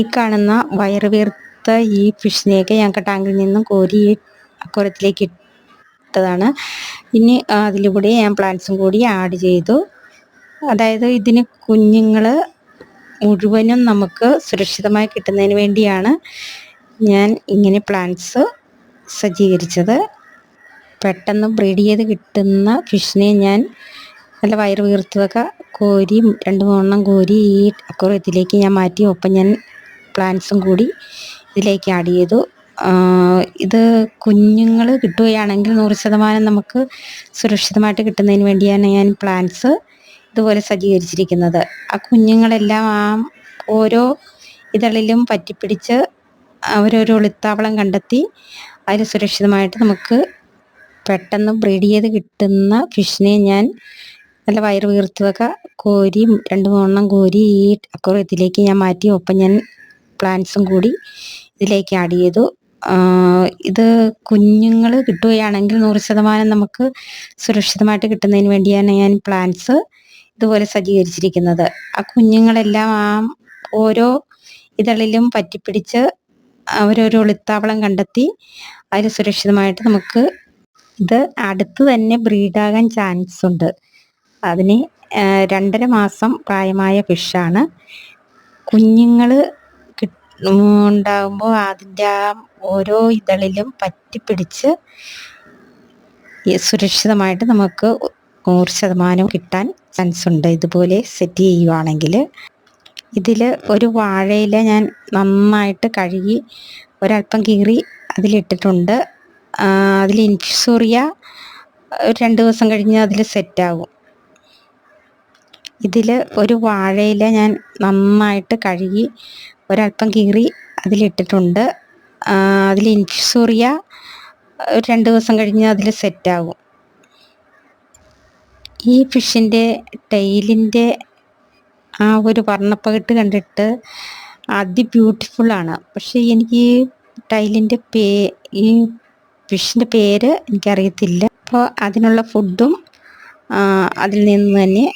ഈ കാണുന്ന വയറ് വീർത്ത ഈ ഫിഷിനെയൊക്കെ ഞങ്ങൾക്ക് ടാങ്കിൽ നിന്നും കോരി ഈ അക്വരത്തിലേക്ക് ഇട്ടതാണ്. ഇനി അതിലൂടെ ഞാൻ പ്ലാന്റ്സും കൂടി ആഡ് ചെയ്തു. അതായത് ഇതിന് കുഞ്ഞുങ്ങൾ മുഴുവനും നമുക്ക് സുരക്ഷിതമായി കിട്ടുന്നതിന് വേണ്ടിയാണ് ഞാൻ ഇങ്ങനെ പ്ലാന്റ്സ് സജ്ജീകരിച്ചത്. പെട്ടെന്ന് ബ്രീഡ് ചെയ്ത് കിട്ടുന്ന ഫിഷിനെ ഞാൻ നല്ല വയറ് വീർത്തതൊക്കെ കോരി രണ്ട് മൂന്നെണ്ണം കോരി ഈ അക്വറിയത്തിലേക്ക് ഞാൻ മാറ്റി. ഒപ്പം ഞാൻ പ്ലാന്റ്സും കൂടി ഇതിലേക്ക് ആഡ് ചെയ്തു. ഇത് കുഞ്ഞുങ്ങൾ കിട്ടുകയാണെങ്കിൽ നൂറ് ശതമാനം നമുക്ക് സുരക്ഷിതമായിട്ട് കിട്ടുന്നതിന് വേണ്ടിയാണ് ഞാൻ പ്ലാന്റ്സ് ഇതുപോലെ സജ്ജീകരിച്ചിരിക്കുന്നത്. ആ കുഞ്ഞുങ്ങളെല്ലാം ആ ഓരോ ഇതളിലും പറ്റിപ്പിടിച്ച് അവരൊരു ഒളിത്താവളം കണ്ടെത്തി അതിൽ സുരക്ഷിതമായിട്ട് നമുക്ക് പെട്ടെന്ന് ബ്രീഡ് ചെയ്ത് കിട്ടുന്ന ഫിഷിനെ ഞാൻ നല്ല വയറ് വീർത്തുമൊക്കെ കോരി രണ്ട് മൂന്നെണ്ണം കോരി ഈ ഇതിലേക്ക് ഞാൻ മാറ്റി. ഒപ്പം ഞാൻ പ്ലാന്റ്സും കൂടി ഇതിലേക്ക് ആഡ് ചെയ്തു. ഇത് കുഞ്ഞുങ്ങൾ കിട്ടുകയാണെങ്കിൽ നൂറ് ശതമാനം നമുക്ക് സുരക്ഷിതമായിട്ട് കിട്ടുന്നതിന് വേണ്ടിയാണ് ഞാൻ പ്ലാന്റ്സ് ഇതുപോലെ സജ്ജീകരിച്ചിരിക്കുന്നത്. ആ കുഞ്ഞുങ്ങളെല്ലാം ആ ഓരോ ഇതളിലും പറ്റിപ്പിടിച്ച് അവരൊരു ഒളിത്താവളം കണ്ടെത്തി അതിൽ സുരക്ഷിതമായിട്ട് നമുക്ക് ഇത് അടുത്ത് തന്നെ ബ്രീഡാകാൻ ചാൻസ് ഉണ്ട് അതിന് രണ്ടര മാസം പ്രായമായ ഫിഷാണ് കുഞ്ഞുങ്ങൾ ഉണ്ടാകുമ്പോൾ അതിന്റെ ആ ഓരോ ഇതളിലും പറ്റിപ്പിടിച്ച് സുരക്ഷിതമായിട്ട് നമുക്ക് നൂറ് ശതമാനം കിട്ടാൻ ചാൻസ് ഉണ്ട്. ഇതുപോലെ സെറ്റ് ചെയ്യുവാണെങ്കിൽ ഇതിൽ ഒരു വാഴയില ഞാൻ നന്നായിട്ട് കഴുകി ഒരല്പം കീറി അതിലിട്ടിട്ടുണ്ട്. അതിൽ ഇൻഫ്യൂറിയ രണ്ട് ദിവസം കഴിഞ്ഞ് അതിൽ സെറ്റാകും. ഇതിൽ ഒരു വാഴയില ഞാൻ നന്നായിട്ട് കഴുകി ഒരല്പം കീറി അതിലിട്ടിട്ടുണ്ട്. അതിൽ ഇൻഫ്യൂറിയ രണ്ട് ദിവസം കഴിഞ്ഞ് അതിൽ സെറ്റാകും. ഈ ഫിഷിന്റെ ടെയിലിന്റെ ആ ഒരു വർണപ്പകിട്ട് കണ്ടിട്ട് അതി ബ്യൂട്ടിഫുള്ളാണ് പക്ഷേ എനിക്ക് ഈ ടൈലിന്റെ പേ ഈ ഫിഷിന്റെ പേര് എനിക്കറിയത്തില്ല. അപ്പോൾ അതിനുള്ള ഫുഡും അതിൽ നിന്ന് തന്നെ